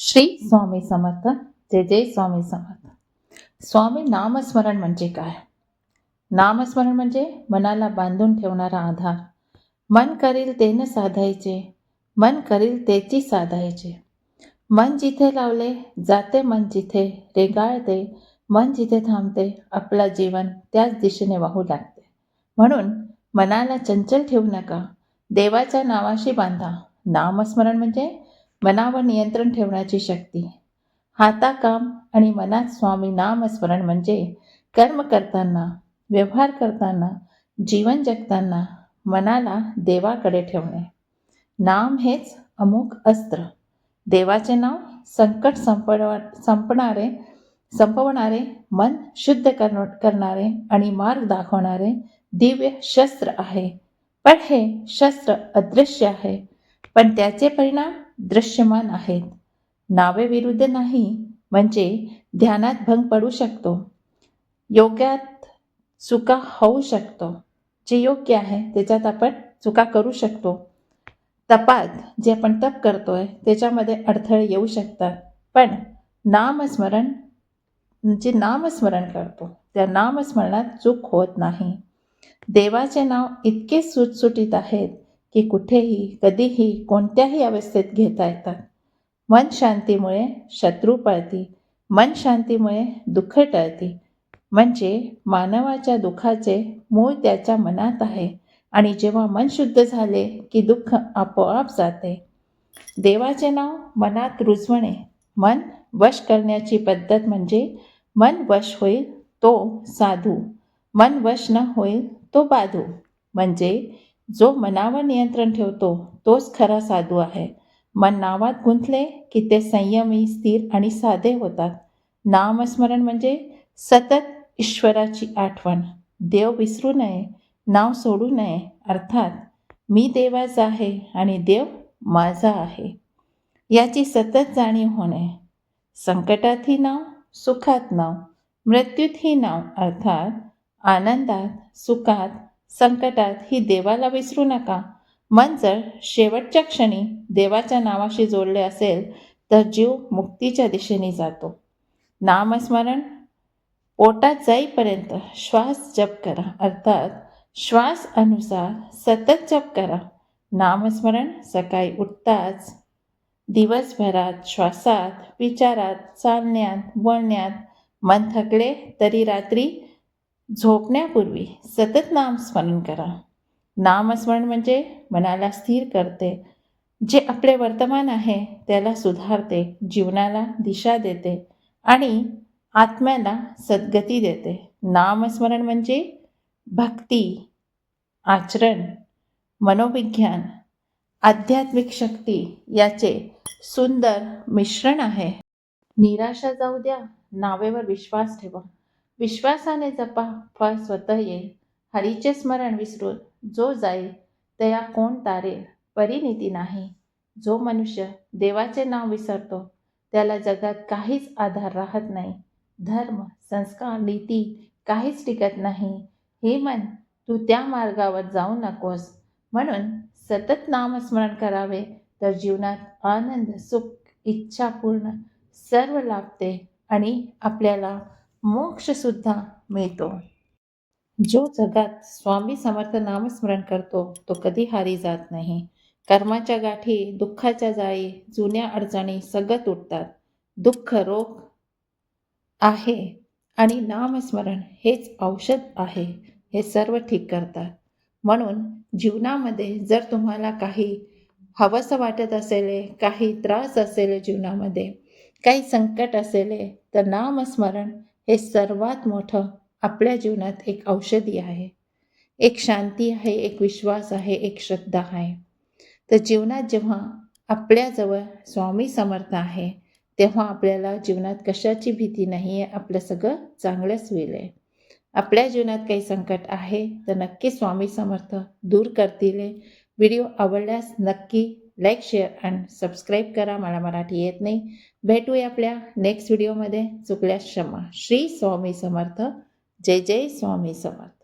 श्री स्वामी समर्थ जय जय स्वामी समर्थ. स्वामी नामस्मरण म्हणजे काय? नामस्मरण म्हणजे मनाला बांधून ठेवणारा आधार. मन करील तेनं साधायचे मन करील तेची साधायचे. मन जिथे लावले जाते मन जिथे रेगाळते मन जिथे थांबते आपला जीवन त्याच दिशेने वाहू लागते. म्हणून मनाला चंचल ठेवू नका देवाच्या नावाशी बांधा. नामस्मरण म्हणजे मनावर नियंत्रण ठेवण्याची शक्ती. हाताकाम आणि मनात स्वामी नामस्मरण म्हणजे कर्म करताना व्यवहार करताना जीवन जगताना मनाला देवाकडे ठेवणे. नाम हेच अमुक अस्त्र. देवाचे नाव संकट संपव संपणारे संपवणारे मन शुद्ध कर करणारे आणि मार्ग दाखवणारे दिव्य शस्त्र आहे. पण हे शस्त्र अदृश्य आहे. पण त्याचे परिणाम दृश्यमान आहेत. नावे विरुद्ध नाही म्हणजे ध्यानात भंग पडू शकतो. योग्यात चुका होऊ शकतो. जे योग्य आहे त्याच्यात आपण चुका करू शकतो. तपात जे आपण तप करतोय त्याच्यामध्ये अडथळे येऊ शकतात. पण नामस्मरण जे नामस्मरण करतो त्या नामस्मरणात चूक होत नाही. देवाचे नाव इतके सुटसुटीत आहेत की कुठेही कधीही कोणत्याही अवस्थेत घेता येतात. मन शांतीमुळे शत्रू पळती मन शांतीमुळे दुःख टळती. म्हणजे मानवाच्या दुःखाचे मूळ त्याच्या मनात आहे आणि जेव्हा मन शुद्ध झाले की दुःख आपोआप जाते. देवाचे नाव मनात रुजवणे मन वश करण्याची पद्धत म्हणजे मन वश होईल तो साधू मन वश न होईल तो बाधू. म्हणजे जो मनावर नियंत्रण ठेवतो तोच खरा साधू आहे. मन नावात गुंतले की ते संयमी स्थिर आणि साधे होतात. नामस्मरण म्हणजे सतत ईश्वराची आठवण. देव विसरू नये नाव सोडू नये अर्थात मी देवाचा आहे आणि देव माझा आहे. याची सतत जाणीव होणे. संकटातही नाव सुखात नाव मृत्यूतही नाव अर्थात आनंदात सुखात संकटात ही देवाला विसरू नका. मन जर शेवटच्या क्षणी देवाच्या नावाशी जोडले असेल तर जीव मुक्तीच्या दिशेने जातो. नामस्मरण पोटात जाईपर्यंत श्वास जप करा. अर्थात श्वास अनुसार सतत जप करा. नामस्मरण सकाळी उठताच दिवसभरात श्वासात विचारात चालण्यात बोलण्यात मन थकले तरी रात्री झोपण्यापूर्वी सतत नामस्मरण करा. नामस्मरण म्हणजे मनाला स्थिर करते. जे आपले वर्तमान आहे त्याला सुधारते जीवनाला दिशा देते आणि आत्म्याला सद्गती देते. नामस्मरण म्हणजे भक्ती आचरण मनोविज्ञान आध्यात्मिक शक्ती याचे सुंदर मिश्रण आहे. निराशा जाऊ द्या नावेवर विश्वास ठेवा. विश्वासाने जपा फळ स्वतः येईल. हरीचे स्मरण विसरून जो जाईल तया कोण तारेल? परिनिती नाही. जो मनुष्य देवाचे नाव विसरतो त्याला जगात काहीच आधार राहत नाही. धर्म संस्कार नीती काहीच टिकत नाही. हे मन तू त्या मार्गावर जाऊ नकोस. म्हणून सतत नामस्मरण करावे तर जीवनात आनंद सुख इच्छा पूर्ण सर्व लाभते आणि आपल्याला मोक्षसुद्धा मिळतो. जो जगात स्वामी समर्थ नामस्मरण करतो तो कधी हारी जात नाही. कर्माच्या गाठी दुःखाच्या जाळी जुन्या अडचणी सगत उठतात दुःख रोग आहे आणि नामस्मरण हेच औषध आहे हे सर्व ठीक करतात. म्हणून जीवनामध्ये जर तुम्हाला काही हवंसं वाटत असेल काही त्रास असेल जीवनामध्ये काही संकट असेल तर नामस्मरण हे सर्वात मोठं आपल्या जीवनात एक औषधी आहे. एक शांती आहे एक विश्वास आहे एक श्रद्धा आहे. तर जीवनात जेव्हा आपल्याजवळ स्वामी समर्थ आहे तेव्हा आपल्याला जीवनात कशाची भीती नाही आहे आपलं सगळं चांगलंच होईल आहे. आपल्या जीवनात काही संकट आहे तर नक्की स्वामी समर्थ दूर करतील व्हिडिओ आवडल्यास नक्की लाईक शेअर अँड सबस्क्राईब करा. मला मराठी येत नाही. भेटूया आपल्या नेक्स्ट व्हिडिओमध्ये चुकल्या क्षमा. श्री स्वामी समर्थ. जय जय स्वामी समर्थ.